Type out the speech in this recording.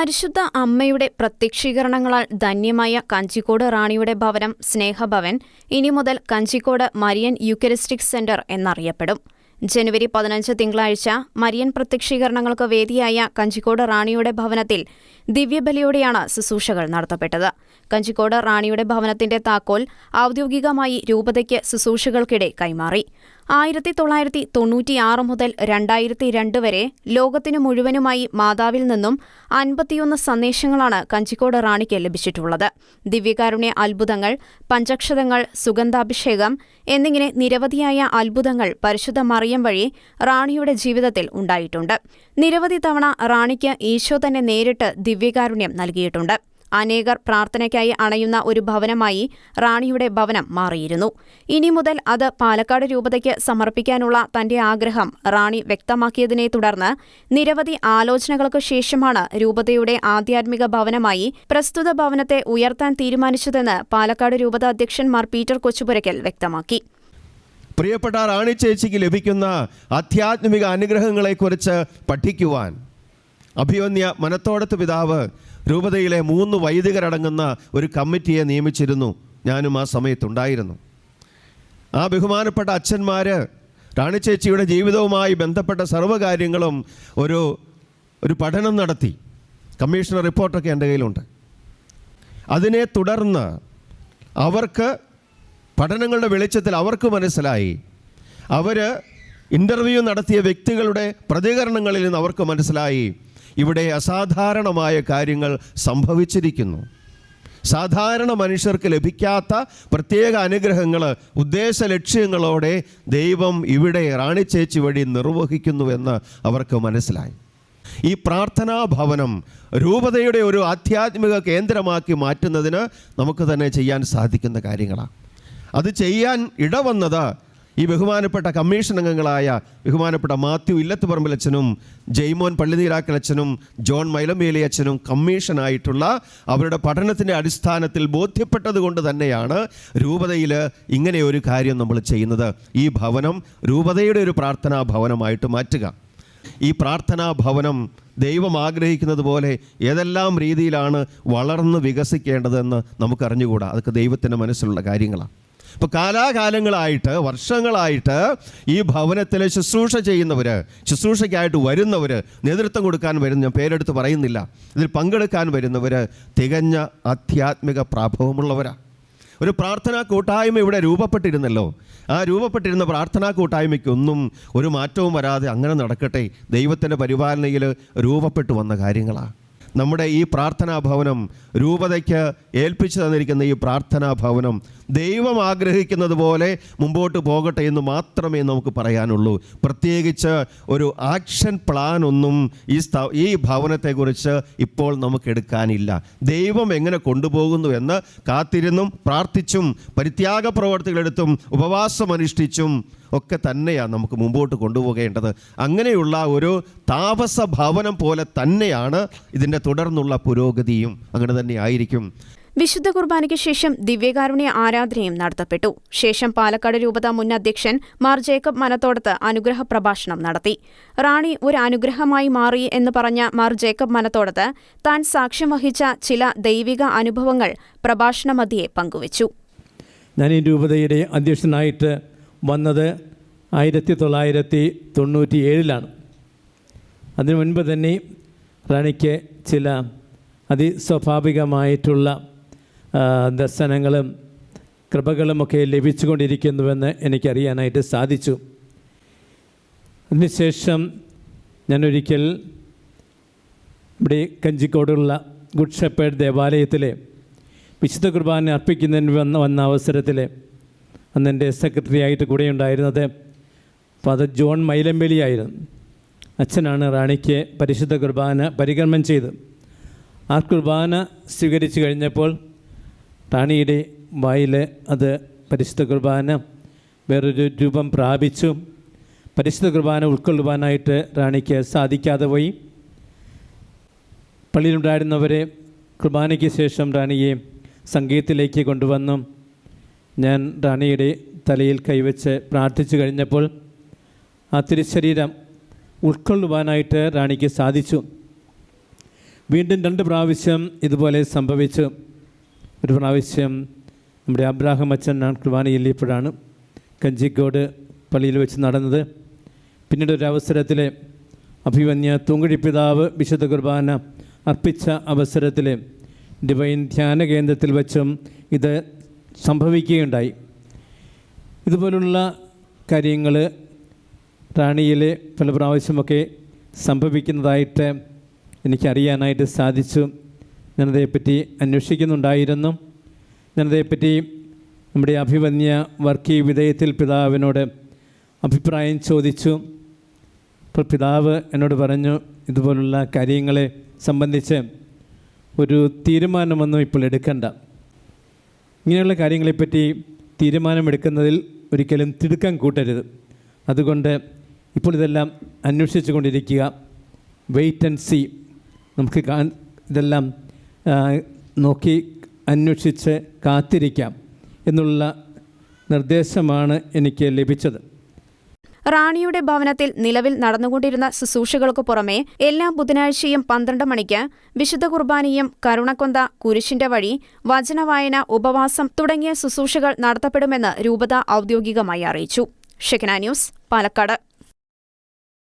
പരിശുദ്ധ അമ്മയുടെ പ്രത്യക്ഷീകരണങ്ങളാൽ ധന്യമായ കഞ്ചിക്കോട് റാണിയുടെ ഭവനം സ്നേഹഭവൻ ഇനി മുതൽ കഞ്ചിക്കോട് മരിയൻ യുക്കരിസ്റ്റിക് സെന്റർ എന്നറിയപ്പെടും. ജനുവരി പതിനഞ്ച് തിങ്കളാഴ്ച മരിയൻ പ്രത്യക്ഷീകരണങ്ങൾക്ക് വേദിയായ കഞ്ചിക്കോട് റാണിയുടെ ഭവനത്തിൽ ദിവ്യബലിയോടെയാണ് ശുശ്രൂഷകൾ നടത്തപ്പെട്ടത്. കഞ്ചിക്കോട് റാണിയുടെ ഭവനത്തിന്റെ താക്കോൽ ഔദ്യോഗികമായി രൂപതയ്ക്ക് ശുശ്രൂഷകൾക്കിടെ കൈമാറി. ആയിരത്തി തൊള്ളായിരത്തി തൊണ്ണൂറ്റിയാറ് മുതൽ രണ്ടായിരത്തി രണ്ട് വരെ ലോകത്തിനു മുഴുവനുമായി മാതാവിൽ നിന്നും അൻപത്തിയൊന്ന് സന്ദേശങ്ങളാണ് കഞ്ചിക്കോട് റാണിക്ക് ലഭിച്ചിട്ടുള്ളത്. ദിവ്യകാരുണ്യ അത്ഭുതങ്ങൾ പഞ്ചക്ഷതങ്ങൾ സുഗന്ധാഭിഷേകം എന്നിങ്ങനെ നിരവധിയായ അത്ഭുതങ്ങൾ പരിശുദ്ധ മറിയം വഴി റാണിയുടെ ജീവിതത്തിൽ ഉണ്ടായിട്ടുണ്ട്. നിരവധി തവണ റാണിക്ക് ഈശോ തന്നെ നേരിട്ട് ദിവ്യകാരുണ്യം നൽകിയിട്ടുണ്ട്. അനേകർ പ്രാർത്ഥനയ്ക്കായി അണയുന്ന ഒരു ഭവനമായി റാണിയുടെ ഭവനം മാറിയിരുന്നു. ഇനി മുതൽ അത് പാലക്കാട് രൂപതയ്ക്ക് സമർപ്പിക്കാനുള്ള തന്റെ ആഗ്രഹം റാണി വ്യക്തമാക്കിയതിനെ തുടർന്ന് നിരവധി ആലോചനകൾക്ക് ശേഷമാണ് രൂപതയുടെ ആധ്യാത്മിക ഭവനമായി പ്രസ്തുത ഭവനത്തെ ഉയർത്താൻ തീരുമാനിച്ചതെന്ന് പാലക്കാട് രൂപത അധ്യക്ഷൻ മാർ പീറ്റർ കൊച്ചുപുരയ്ക്കൽ വ്യക്തമാക്കി. പ്രിയപ്പെട്ട റാണി ചേച്ചിക്ക് ലഭിക്കുന്ന ആധ്യാത്മിക അനുഗ്രഹങ്ങളെക്കുറിച്ച് പഠിക്കുവാൻ അഭിയോന്യ മനത്തോടത്ത് പിതാവ് രൂപതയിലെ മൂന്ന് വൈദികരടങ്ങുന്ന ഒരു കമ്മിറ്റിയെ നിയമിച്ചിരുന്നു. ഞാനും ആ സമയത്തുണ്ടായിരുന്നു. ആ ബഹുമാനപ്പെട്ട അച്ഛന്മാർ റാണിച്ചേച്ചിയുടെ ജീവിതവുമായി ബന്ധപ്പെട്ട സർവകാര്യങ്ങളും ഒരു ഒരു പഠനം നടത്തി. കമ്മീഷണർ റിപ്പോർട്ടൊക്കെ എന്റെ കയ്യിലുണ്ട്. അതിനെ തുടർന്ന് അവർക്ക് പഠനങ്ങളുടെ വെളിച്ചത്തിൽ അവർക്ക് മനസ്സിലായി. അവർ ഇന്റർവ്യൂ നടത്തിയ വ്യക്തികളുടെ പ്രതികരണങ്ങളിൽ നിന്ന് അവർക്ക് മനസ്സിലായി. ഇവിടെ അസാധാരണമായ കാര്യങ്ങൾ സംഭവിച്ചിരിക്കുന്നു. സാധാരണ മനുഷ്യർക്ക് ലഭിക്കാത്ത പ്രത്യേക അനുഗ്രഹങ്ങൾ ഉദ്ദേശ ലക്ഷ്യങ്ങളോടെ ദൈവം ഇവിടെ റാണിച്ചേച്ചി വഴി നിർവഹിക്കുന്നുവെന്ന് അവർക്ക് മനസ്സിലായി. ഈ പ്രാർത്ഥനാ ഭവനം രൂപതയുടെ ഒരു ആധ്യാത്മിക കേന്ദ്രമാക്കി മാറ്റുന്നതിന് നമുക്ക് തന്നെ ചെയ്യാൻ സാധിക്കുന്ന കാര്യങ്ങളാണ്. അത് ചെയ്യാൻ ഇടവന്നത് ഈ ബഹുമാനപ്പെട്ട കമ്മീഷൻ അംഗങ്ങളായ ബഹുമാനപ്പെട്ട മാത്യു ഇല്ലത്തുപറമ്പിലച്ഛനും ജെയ്മോൻ പള്ളിനീരാക്കലച്ഛനും ജോൺ മൈലമേലി അച്ഛനും കമ്മീഷനായിട്ടുള്ള അവരുടെ പഠനത്തിന്റെ അടിസ്ഥാനത്തിൽ ബോധ്യപ്പെട്ടത് കൊണ്ട് തന്നെയാണ് രൂപതയിൽ ഇങ്ങനെ ഒരു കാര്യം നമ്മൾ ചെയ്യുന്നത്. ഈ ഭവനം രൂപതയുടെ ഒരു പ്രാർത്ഥനാ ഭവനമായിട്ട് മാറ്റുക. ഈ പ്രാർത്ഥനാ ഭവനം ദൈവം ആഗ്രഹിക്കുന്നത് പോലെ ഏതെല്ലാം രീതിയിലാണ് വളർന്ന് വികസിക്കേണ്ടതെന്ന് നമുക്കറിഞ്ഞുകൂടാ. അതൊക്കെ ദൈവത്തിന്റെ മനസ്സിലുള്ള കാര്യങ്ങളാണ്. ഇപ്പോൾ കാലാകാലങ്ങളായിട്ട് വർഷങ്ങളായിട്ട് ഈ ഭവനത്തിൽ ശുശ്രൂഷ ചെയ്യുന്നവർ ശുശ്രൂഷയ്ക്കായിട്ട് വരുന്നവർ നേതൃത്വം കൊടുക്കാൻ വരുന്ന ഞാൻ പേരെടുത്ത് പറയുന്നില്ല. ഇതിൽ പങ്കെടുക്കാൻ വരുന്നവർ തികഞ്ഞ ആധ്യാത്മിക പ്രാഭവമുള്ളവരാണ് ഒരു പ്രാർത്ഥനാ കൂട്ടായ്മ ഇവിടെ രൂപപ്പെട്ടിരുന്നല്ലോ. ആ രൂപപ്പെട്ടിരുന്ന പ്രാർത്ഥനാ കൂട്ടായ്മയ്ക്കൊന്നും ഒരു മാറ്റവും വരാതെ അങ്ങനെ നടക്കട്ടെ. ദൈവത്തിന്റെ പരിപാലനയിൽ രൂപപ്പെട്ടു വന്ന കാര്യങ്ങളാണ് നമ്മുടെ ഈ പ്രാർത്ഥനാ ഭവനം രൂപതയ്ക്ക് ഏൽപ്പിച്ചു തന്നിരിക്കുന്ന ഈ പ്രാർത്ഥനാ ഭവനം ദൈവം ആഗ്രഹിക്കുന്നത് പോലെ മുമ്പോട്ട് പോകട്ടെ എന്ന് മാത്രമേ നമുക്ക് പറയാനുള്ളൂ. പ്രത്യേകിച്ച് ഒരു ആക്ഷൻ പ്ലാൻ ഒന്നും ഈ സ്ഥ ഈ ഭവനത്തെക്കുറിച്ച് ഇപ്പോൾ നമുക്ക് എടുക്കാനില്ല. ദൈവം എങ്ങനെ കൊണ്ടുപോകുന്നു എന്ന് കാത്തിരുന്നും പ്രാർത്ഥിച്ചും പരിത്യാഗ പ്രവർത്തികളെടുത്തും ഉപവാസം അനുഷ്ഠിച്ചും ഒക്കെ തന്നെയാണ് നമുക്ക് മുമ്പോട്ട് കൊണ്ടുപോകേണ്ടത്. അങ്ങനെയുള്ള ഒരു താപസ ഭവനം പോലെ തന്നെയാണ് ഇതിന്റെ തുടർന്നുള്ള പുരോഗതിയും അങ്ങനെ തന്നെ ആയിരിക്കും. വിശുദ്ധ കുർബാനയ്ക്ക് ശേഷം ദിവ്യകാരുണ്യ ആരാധനയും നടത്തപ്പെട്ടു. ശേഷം പാലക്കാട് രൂപത മുൻ അധ്യക്ഷൻ മാർ ജേക്കബ് മനത്തോടത്ത് അനുഗ്രഹ പ്രഭാഷണം നടത്തി. റാണി ഒരു അനുഗ്രഹമായി മാറി എന്ന് പറഞ്ഞ മാർ ജേക്കബ് മനത്തോടത്ത് താൻ സാക്ഷ്യം വഹിച്ച ചില ദൈവിക അനുഭവങ്ങൾ പ്രഭാഷണ മധ്യേ പങ്കുവച്ചു. ഞാൻ ഈ രൂപതയുടെ അധ്യക്ഷനായിട്ട് വന്നത് ആയിരത്തി തൊള്ളായിരത്തി തൊണ്ണൂറ്റി ഏഴിലാണ് അതിനു മുൻപ് തന്നെ റാണിക്ക് ചില അതിസ്വാഭാവികമായിട്ടുള്ള ദർശനങ്ങളും കൃപകളുമൊക്കെ ലഭിച്ചുകൊണ്ടിരിക്കുന്നുവെന്ന് എനിക്കറിയാനായിട്ട് സാധിച്ചു. അതിനുശേഷം ഞാനൊരിക്കൽ ഇവിടെ കഞ്ചിക്കോടുള്ള ഗുഡ് ഷെപ്പേഡ് ദേവാലയത്തിലെ വിശുദ്ധ കുർബാന അർപ്പിക്കുന്നതിന് വന്ന വന്ന അവസരത്തിൽ അന്ന് എന്റെ സെക്രട്ടറി ആയിട്ട് കൂടെ ഉണ്ടായിരുന്നത്. ഫാദർ ജോൺ മൈലമ്പലി ആയിരുന്നു. അച്ഛനാണ് റാണിക്ക് പരിശുദ്ധ കുർബാന പരികർമ്മം ചെയ്ത്. ആ കുർബാന സ്വീകരിച്ചു കഴിഞ്ഞപ്പോൾ റാണിയുടെ വായിൽ അത് പരിശുദ്ധ കുർബാന വേറൊരു രൂപം പ്രാപിച്ചു. പരിശുദ്ധ കുർബാന ഉൾക്കൊള്ളുവാനായിട്ട് റാണിക്ക് സാധിക്കാതെ പോയി. പള്ളിയിലുണ്ടായിരുന്നവരെ കുർബാനയ്ക്ക് ശേഷം റാണിയെ സംഗീതത്തിലേക്ക് കൊണ്ടുവന്നു. ഞാൻ റാണിയുടെ തലയിൽ കൈവച്ച് പ്രാർത്ഥിച്ചു കഴിഞ്ഞപ്പോൾ ആ തിരുശരീരം ഉൾക്കൊള്ളുവാനായിട്ട് റാണിക്ക് സാധിച്ചു. വീണ്ടും രണ്ട് പ്രാവശ്യം ഇതുപോലെ സംഭവിച്ചു. ഒരു പ്രാവശ്യം നമ്മുടെ അബ്രാഹം അച്ഛൻ കുർബാനയിൽ ഇപ്പോഴാണ് കഞ്ചിക്കോട് പള്ളിയിൽ വെച്ച് നടന്നത്. പിന്നീട് ഒരു അവസരത്തിൽ അഭിമന്യ തൂങ്കുഴി പിതാവ് വിശുദ്ധ കുർബാന അർപ്പിച്ച അവസരത്തിൽ ഡിവൈൻ ധ്യാന കേന്ദ്രത്തിൽ വെച്ചും ഇത് സംഭവിക്കുകയുണ്ടായി. ഇതുപോലുള്ള കാര്യങ്ങൾ റാണിയിൽ പല പ്രാവശ്യമൊക്കെ സംഭവിക്കുന്നതായിട്ട് എനിക്കറിയാനായിട്ട് സാധിച്ചു. ഞാനതേപ്പറ്റി അന്വേഷിക്കുന്നുണ്ടായിരുന്നു. ഞാനതേപ്പറ്റി നമ്മുടെ അഭിവന്യ വർക്കി വിധേയത്തിൽ പിതാവിനോട് അഭിപ്രായം ചോദിച്ചു. അപ്പോൾ പിതാവ് എന്നോട് പറഞ്ഞു ഇതുപോലുള്ള കാര്യങ്ങളെ സംബന്ധിച്ച് ഒരു തീരുമാനമൊന്നും ഇപ്പോൾ എടുക്കണ്ട. ഇങ്ങനെയുള്ള കാര്യങ്ങളെപ്പറ്റി തീരുമാനമെടുക്കുന്നതിൽ ഒരിക്കലും തിടുക്കം കൂട്ടരുത്. അതുകൊണ്ട് ഇപ്പോൾ ഇതെല്ലാം അന്വേഷിച്ചു കൊണ്ടിരിക്കുക. വെയിറ്റ് ആൻഡ് സി നമുക്ക് ഇതെല്ലാം നോക്കി അന്വേഷിച്ച് കാത്തിരിക്കാം എന്നുള്ള നിർദ്ദേശമാണ് എനിക്ക് ലഭിച്ചത്. റാണിയുടെ ഭവനത്തിൽ നിലവിൽ നടന്നുകൊണ്ടിരുന്ന ശുശ്രൂഷകൾക്കു പുറമെ എല്ലാ ബുധനാഴ്ചയും പന്ത്രണ്ട് മണിക്ക് വിശുദ്ധ കുർബാനയും കരുണക്കൊന്ത കുരിശിന്റെ വഴി വചനവായന ഉപവാസം തുടങ്ങിയ ശുശ്രൂഷകൾ നടത്തപ്പെടുമെന്ന് രൂപത ഔദ്യോഗികമായി അറിയിച്ചു. ഷെക്കന ന്യൂസ് പാലക്കാട്.